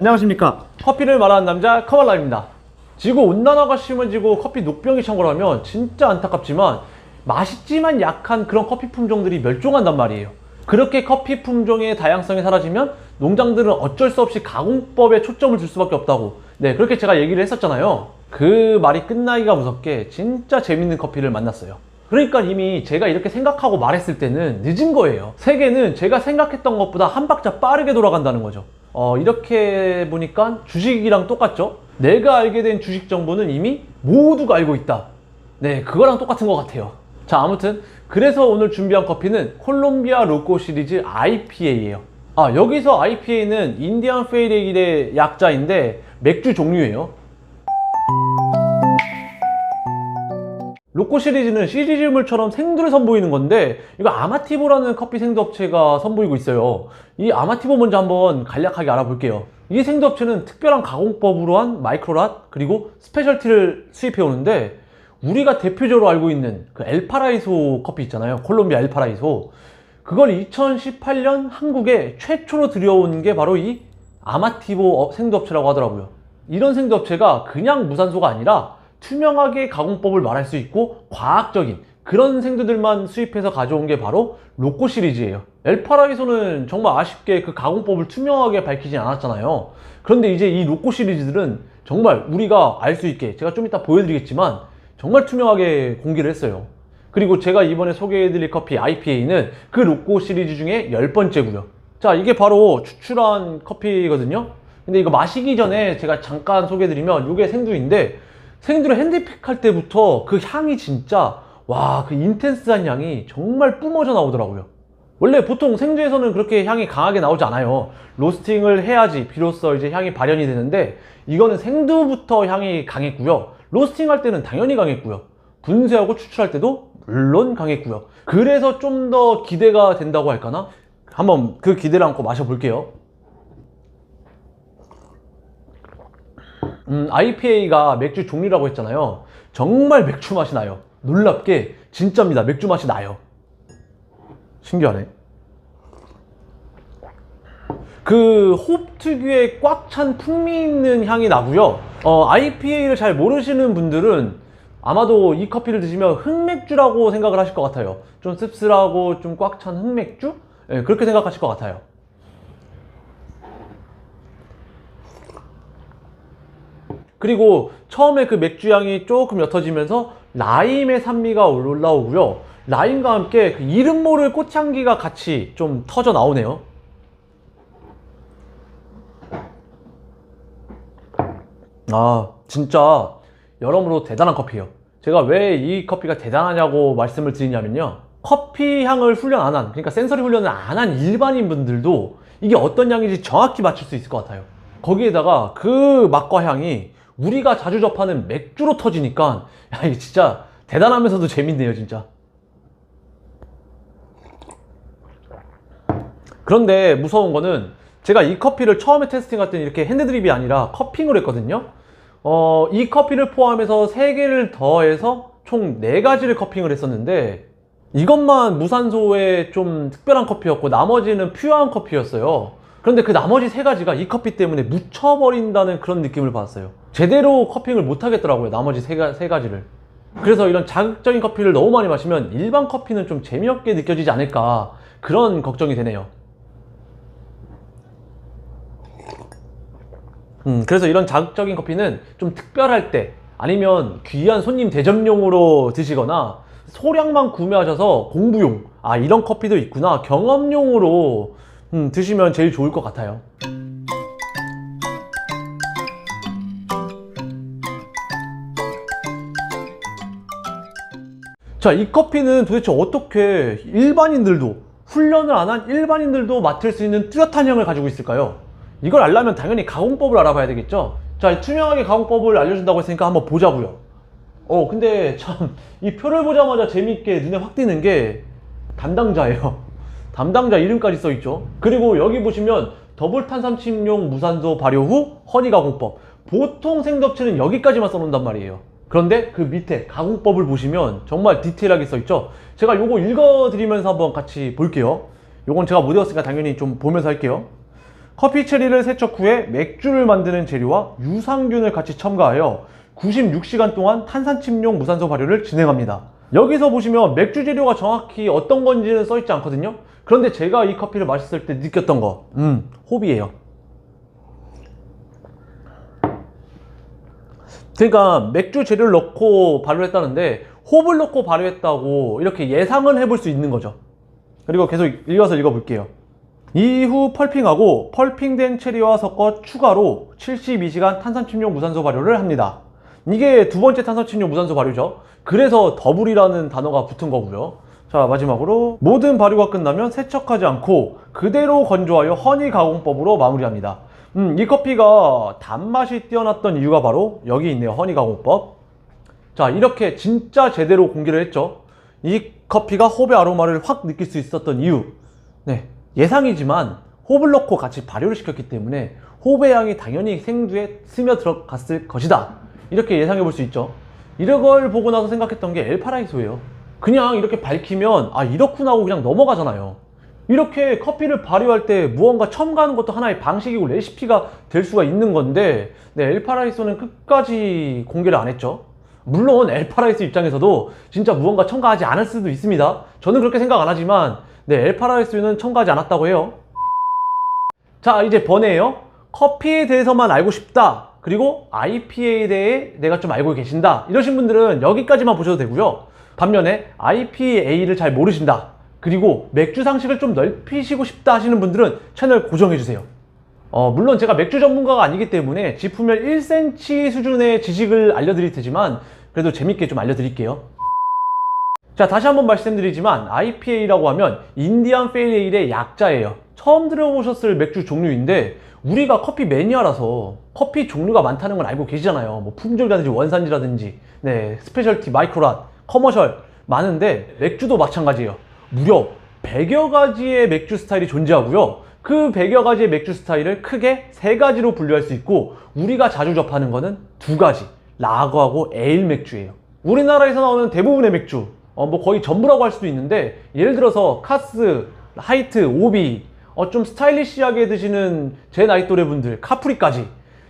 안녕하십니까. 커피를 말하는 남자 커발라입니다. 지구 온난화가 심해지고 커피 녹병이 창궐하면 진짜 안타깝지만 맛있지만 약한 그런 커피 품종들이 멸종한단 말이에요. 그렇게 커피 품종의 다양성이 사라지면 농장들은 어쩔 수 없이 가공법에 초점을 줄 수밖에 없다고. 네 그렇게 제가 얘기를 했었잖아요. 그 말이 끝나기가 무섭게 진짜 재밌는 커피를 만났어요. 그러니까 이미 제가 이렇게 생각하고 말했을 때는 늦은 거예요. 세계는 제가 생각했던 것보다 한 박자 빠르게 돌아간다는 거죠. 어, 이렇게 보니까 주식이랑 똑같죠? 내가 알게 된 주식 정보는 이미 모두가 알고 있다. 네, 그거랑 똑같은 것 같아요. 자, 아무튼 그래서 오늘 준비한 커피는 콜롬비아 로코 시리즈 IPA예요. 아, 여기서 IPA는 인디안 페이레일의 약자인데 맥주 종류예요. 로코 시리즈는 시리즈물처럼 생두를 선보이는 건데 이거 아마티보라는 커피 생두 업체가 선보이고 있어요. 이 아마티보 먼저 한번 간략하게 알아볼게요. 이 생두 업체는 특별한 가공법으로 한 마이크로랏 그리고 스페셜티를 수입해 오는데 우리가 대표적으로 알고 있는 그 엘파라이소 커피 있잖아요. 콜롬비아 엘파라이소. 그걸 2018년 한국에 최초로 들여온 게 바로 이 아마티보 어- 생두 업체라고 하더라고요. 이런 생두 업체가 그냥 무산소가 아니라 투명하게 가공법을 말할 수 있고 과학적인 그런 생두들만 수입해서 가져온 게 바로 로코 시리즈예요. 엘파라이소는 정말 아쉽게 그 가공법을 투명하게 밝히진 않았잖아요. 그런데 이제 이 로코 시리즈들은 정말 우리가 알 수 있게 제가 좀 이따 보여드리겠지만 정말 투명하게 공개를 했어요. 그리고 제가 이번에 소개해드릴 커피 IPA는 그 로코 시리즈 중에 열 번째고요. 자, 이게 바로 추출한 커피거든요. 근데 이거 마시기 전에 제가 잠깐 소개해드리면 이게 생두인데 생두를 핸드픽 할 때부터 그 향이 진짜 와 그 인텐스한 향이 정말 뿜어져 나오더라고요. 원래 보통 생두에서는 그렇게 향이 강하게 나오지 않아요. 로스팅을 해야지 비로소 이제 향이 발현이 되는데 이거는 생두부터 향이 강했고요. 로스팅 할 때는 당연히 강했고요. 분쇄하고 추출할 때도 물론 강했고요. 그래서 좀 더 기대가 된다고 할까나? 한번 그 기대를 안고 마셔볼게요. 음, IPA가 맥주 종류라고 했잖아요. 정말 맥주 맛이 나요. 놀랍게 진짜입니다. 맥주 맛이 나요. 신기하네. 그홉 특유의 꽉 찬 풍미 있는 향이 나고요. 어, IPA를 잘 모르시는 분들은 아마도 이 커피를 드시면 흑맥주라고 생각을 하실 것 같아요. 좀 씁쓸하고 좀 꽉 찬 흑맥주? 예, 그렇게 생각하실 것 같아요. 그리고 처음에 그 맥주 향이 조금 옅어지면서 라임의 산미가 올라오고요. 라임과 함께 그 이름 모를 꽃향기가 같이 좀 터져 나오네요. 아, 진짜 여러모로 대단한 커피예요. 제가 왜 이 커피가 대단하냐고 말씀을 드리냐면요. 커피 향을 훈련 안 한, 그러니까 센서리 훈련을 안 한 일반인 분들도 이게 어떤 향인지 정확히 맞출 수 있을 것 같아요. 거기에다가 그 맛과 향이 우리가 자주 접하는 맥주로 터지니까 야, 이게 진짜 대단하면서도 재밌네요, 진짜. 그런데 무서운 거는 제가 이 커피를 처음에 테스팅할 때는 이렇게 핸드드립이 아니라 커핑을 했거든요. 어, 이 커피를 포함해서 3개를 더해서 총 4가지를 커핑을 했었는데 이것만 무산소의 좀 특별한 커피였고 나머지는 퓨어한 커피였어요. 그런데 그 나머지 세 가지가 이 커피 때문에 묻혀버린다는 그런 느낌을 받았어요. 제대로 커핑을 못 하겠더라고요. 나머지 세, 가, 세 가지를. 그래서 이런 자극적인 커피를 너무 많이 마시면 일반 커피는 좀 재미없게 느껴지지 않을까 그런 걱정이 되네요. 음, 그래서 이런 자극적인 커피는 좀 특별할 때 아니면 귀한 손님 대접용으로 드시거나 소량만 구매하셔서 공부용 아 이런 커피도 있구나 경험용으로 음, 드시면 제일 좋을 것 같아요. 자, 이 커피는 도대체 어떻게 일반인들도 훈련을 안 한 일반인들도 맡을 수 있는 뚜렷한 향을 가지고 있을까요? 이걸 알려면 당연히 가공법을 알아봐야 되겠죠? 자, 투명하게 가공법을 알려준다고 했으니까 한번 보자고요. 어, 근데 참, 이 표를 보자마자 재밌게 눈에 확 띄는 게 담당자예요. 담당자 이름까지 써있죠. 그리고 여기 보시면 더블 탄삼침용 무산소 발효 후 허니 가공법. 보통 생두업체는 여기까지만 써놓는단 말이에요. 그런데 그 밑에 가공법을 보시면 정말 디테일하게 써있죠. 제가 요거 읽어드리면서 한번 같이 볼게요. 요건 제가 못 외웠으니까 당연히 좀 보면서 할게요. 커피 체리를 세척 후에 맥주를 만드는 재료와 유산균을 같이 첨가하여 96시간 동안 탄산침용 무산소 발효를 진행합니다. 여기서 보시면 맥주 재료가 정확히 어떤 건지는 써있지 않거든요. 그런데 제가 이 커피를 마셨을 때 느꼈던 거, 음, 호비예요. 그러니까 맥주 재료를 넣고 발효했다는데 홉을 넣고 발효했다고 이렇게 예상을 해볼 수 있는 거죠. 그리고 계속 읽어서 읽어볼게요. 이후 펄핑하고 펄핑된 체리와 섞어 추가로 72시간 탄산침용 무산소 발효를 합니다. 이게 두 번째 탄산침용 무산소 발효죠. 그래서 더블이라는 단어가 붙은 거고요. 자 마지막으로 모든 발효가 끝나면 세척하지 않고 그대로 건조하여 허니 가공법으로 마무리합니다. 음, 이 커피가 단맛이 뛰어났던 이유가 바로 여기 있네요. 허니 가공법. 자, 이렇게 진짜 제대로 공개를 했죠. 이 커피가 홉의 아로마를 확 느낄 수 있었던 이유. 네. 예상이지만 홉을 넣고 같이 발효를 시켰기 때문에 홉의 향이 당연히 생두에 스며 들어갔을 것이다. 이렇게 예상해 볼 수 있죠. 이런 걸 보고 나서 생각했던 게 엘파라이소예요. 그냥 이렇게 밝히면 아 이렇구나 하고 그냥 넘어가잖아요. 이렇게 커피를 발효할 때 무언가 첨가하는 것도 하나의 방식이고 레시피가 될 수가 있는 건데 네, 엘파라이소는 끝까지 공개를 안 했죠. 물론 엘파라이소 입장에서도 진짜 무언가 첨가하지 않을 수도 있습니다. 저는 그렇게 생각 안 하지만 네, 엘파라이소는 첨가하지 않았다고 해요. 자 이제 번외예요. 커피에 대해서만 알고 싶다. 그리고 IPA에 대해 내가 좀 알고 계신다. 이러신 분들은 여기까지만 보셔도 되고요. 반면에 IPA를 잘 모르신다. 그리고 맥주 상식을 좀 넓히시고 싶다 하시는 분들은 채널 고정해주세요. 어, 물론 제가 맥주 전문가가 아니기 때문에 지품별 1cm 수준의 지식을 알려드릴 테지만 그래도 재밌게 좀 알려드릴게요. 자, 다시 한번 말씀드리지만 IPA라고 하면 인디안 페일 에일의 약자예요. 처음 들어보셨을 맥주 종류인데 우리가 커피 매니아라서 커피 종류가 많다는 걸 알고 계시잖아요. 뭐 품종이라든지 원산지라든지 네, 스페셜티, 마이크로랏, 커머셜 많은데 맥주도 마찬가지예요. 무려 100여 가지의 맥주 스타일이 존재하고요. 그 100여 가지의 맥주 스타일을 크게 세 가지로 분류할 수 있고 우리가 자주 접하는 거는 두 가지. 라거하고 에일 맥주예요. 우리나라에서 나오는 대부분의 맥주, 어, 뭐 거의 전부라고 할 수도 있는데 예를 들어서 카스, 하이트, 오비, 어, 좀 스타일리시하게 드시는 제 나이 또래 분들, 카프리까지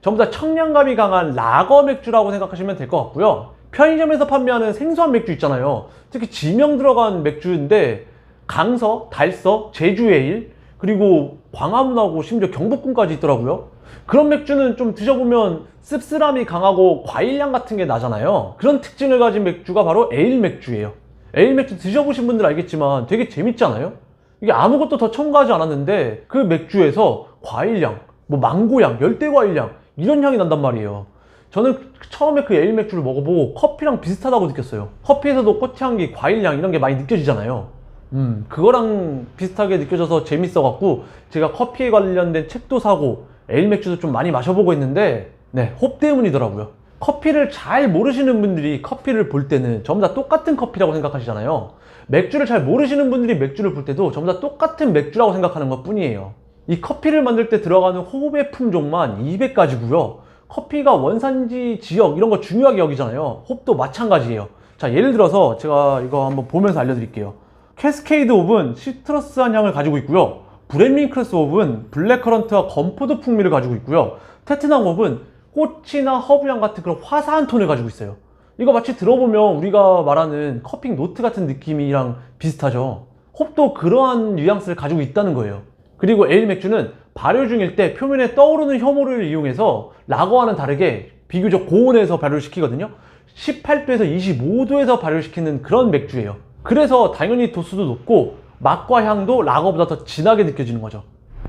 전부 다 청량감이 강한 라거 맥주라고 생각하시면 될 것 같고요. 편의점에서 판매하는 생소한 맥주 있잖아요. 특히 지명 들어간 맥주인데 강서, 달서, 제주에일 그리고 광화문하고 심지어 경복궁까지 있더라고요. 그런 맥주는 좀 드셔보면 씁쓸함이 강하고 과일향 같은 게 나잖아요. 그런 특징을 가진 맥주가 바로 에일 맥주예요. 에일 맥주 드셔보신 분들 알겠지만 되게 재밌잖아요. 이게 아무것도 더 첨가하지 않았는데 그 맥주에서 과일향, 뭐 망고향, 열대과일향 이런 향이 난단 말이에요. 저는 처음에 그 에일 맥주를 먹어보고 커피랑 비슷하다고 느꼈어요. 커피에서도 꽃향기, 과일향 이런 게 많이 느껴지잖아요. 음, 그거랑 비슷하게 느껴져서 재밌어갖고 제가 커피에 관련된 책도 사고 에일 맥주도 좀 많이 마셔보고 있는데 네, 홉 때문이더라고요. 커피를 잘 모르시는 분들이 커피를 볼 때는 전부 다 똑같은 커피라고 생각하시잖아요. 맥주를 잘 모르시는 분들이 맥주를 볼 때도 전부 다 똑같은 맥주라고 생각하는 것 뿐이에요. 이 커피를 만들 때 들어가는 호흡의 품종만 200가지고요. 커피가 원산지 지역 이런 거 중요하게 여기잖아요. 홉도 마찬가지예요. 자, 예를 들어서 제가 이거 한번 보면서 알려드릴게요. 캐스케이드 홉은 시트러스한 향을 가지고 있고요. 브레밍크러스 홉은 블랙커런트와 건포도 풍미를 가지고 있고요. 테트남 홉은 꽃이나 허브향 같은 그런 화사한 톤을 가지고 있어요. 이거 마치 들어보면 우리가 말하는 커핑 노트 같은 느낌이랑 비슷하죠. 홉도 그러한 뉘앙스를 가지고 있다는 거예요. 그리고 에일 맥주는 발효 중일 때 표면에 떠오르는 혐오를 이용해서 라거와는 다르게 비교적 고온에서 발효를 시키거든요. 18도에서 25도에서 발효시키는 그런 맥주예요. 그래서 당연히 도수도 높고 맛과 향도 라거보다 더 진하게 느껴지는 거죠.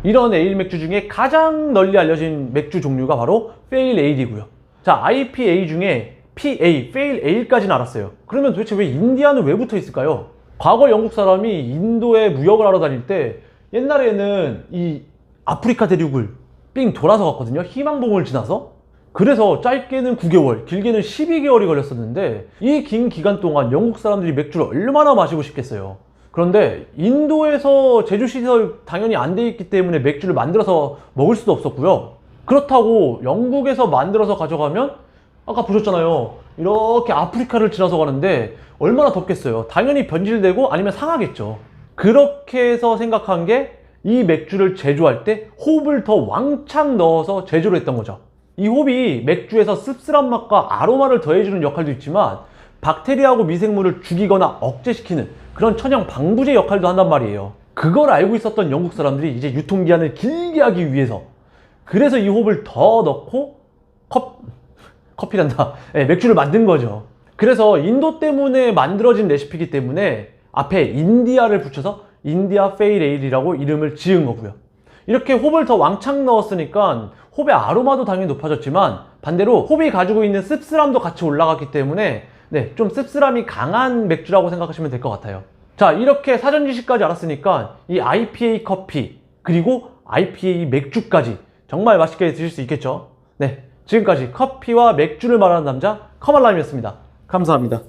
이런 에일 맥주 중에 가장 널리 알려진 맥주 종류가 바로 페일 에일이고요. 자, IPA 중에 PA, 페일 에일까지는 알았어요. 그러면 도대체 왜 인디아는 왜 붙어 있을까요? 과거 영국 사람이 인도에 무역을 하러 다닐 때 옛날에는 이 아프리카 대륙을 삥 돌아서 갔거든요. 희망봉을 지나서. 그래서 짧게는 9개월, 길게는 12개월이 걸렸었는데 이 긴 기간 동안 영국 사람들이 맥주를 얼마나 마시고 싶겠어요. 그런데 인도에서 제조시설 당연히 안 돼 있기 때문에 맥주를 만들어서 먹을 수도 없었고요. 그렇다고 영국에서 만들어서 가져가면 아까 보셨잖아요. 이렇게 아프리카를 지나서 가는데 얼마나 덥겠어요. 당연히 변질되고 아니면 상하겠죠. 그렇게 해서 생각한 게 이 맥주를 제조할 때 홉을 더 왕창 넣어서 제조를 했던 거죠. 이 홉이 맥주에서 씁쓸한 맛과 아로마를 더해주는 역할도 있지만 박테리아하고 미생물을 죽이거나 억제시키는 그런 천연 방부제 역할도 한단 말이에요. 그걸 알고 있었던 영국 사람들이 이제 유통기한을 길게 하기 위해서 그래서 이 홉을 더 넣고 컵, 커피란다. 네, 맥주를 만든 거죠. 그래서 인도 때문에 만들어진 레시피이기 때문에 앞에 인디아를 붙여서 인디아 페이레일이라고 이름을 지은 거고요. 이렇게 홉을 더 왕창 넣었으니까 홉의 아로마도 당연히 높아졌지만 반대로 홉이 가지고 있는 씁쓸함도 같이 올라갔기 때문에 네, 좀 씁쓸함이 강한 맥주라고 생각하시면 될 것 같아요. 자, 이렇게 사전 지식까지 알았으니까 이 IPA 커피 그리고 IPA 맥주까지 정말 맛있게 드실 수 있겠죠? 네, 지금까지 커피와 맥주를 말하는 남자 커말람이었습니다. 감사합니다.